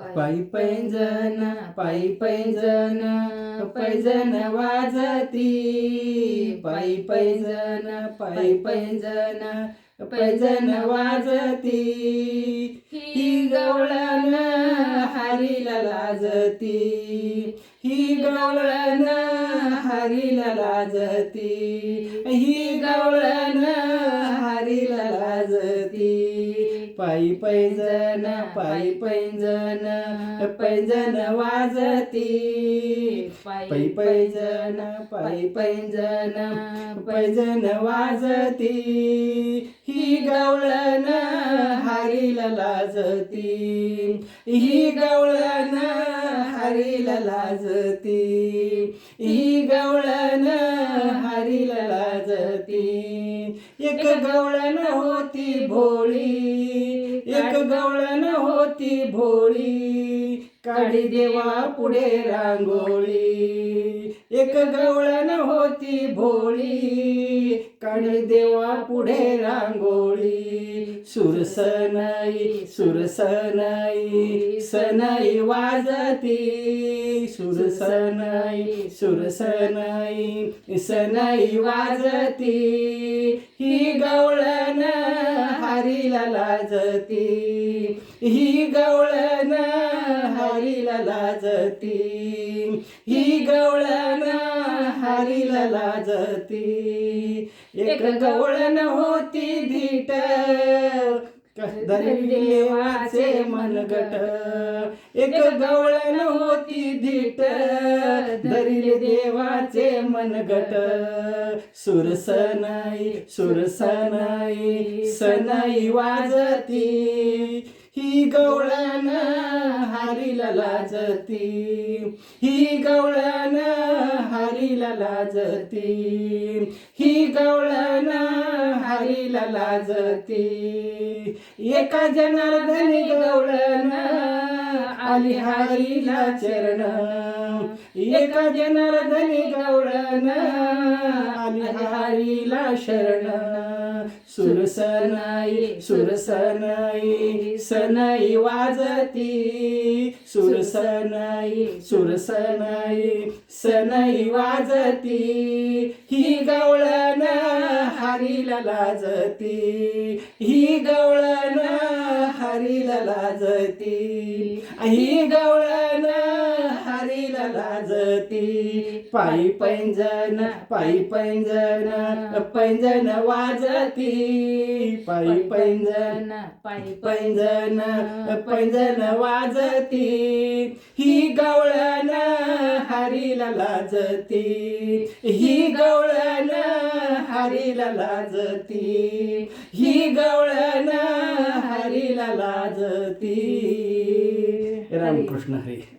पायी पैंजन पायी पैंजन पैजन वाजती. पायी पैंजन पायी पैंजन पैजन वाजती. ही गवळण हरीला लाजती. ही गवळण हरीला लाजती. ही गवळण पायी पैजन पायी पैंजन पैंजन वाजती. पायी पैजन पायी पैंजन पैजन वाजती. ही गवळण हरीला लाजती. ही गवळण हरीला लाजती. ही गवळण हरीला लाजती. एक गवळण होती भोळी. गवळण होती भोळी. काढी देवा पुढे रांगोळी. एक गवळण होती भोळी. काढी देवा पुढे रांगोळी. सुरसनाई सुरसनाई सनाई वाजती. सुरसनाई सुरसनाई सनाई वाजती. ही गवळण हरीला लाजती. ही गवळण हरीला लाजती. ही गवळण हरीला लाजती. एक गवळण होती धीट देवाचे मनगट एक गवळण होती धीट. धरिले देवाचे मनगट सुरसनाई सुरसनाई सनाई वाजती. ही गवळण हरीला लाजती. ही गवळण हरीला लाजती. ही गवळण हरीला लाजती. एका जनार्दनी गवळण. आली हरीला चरण. एका जनार्दनी गवळण. आली हरीला शरण. सुरसनाई सुरसनाई सनाई वाजती. सुरसनाई सुरसनाई सनाई वाजती. ही गवळण हरीला लाजती. ही गवळण हरीला लाजतील. ही गवळण हरीला लाजती पायी पैंजन पायी पैंजन पैंजन वाजती पायी पैंजन पायी पैंजन पैंजन वाजती ही गवळण हरीला लाजती ही गवळण हरीला लाजती ही गवळण लाजती. रामकृष्ण हरी.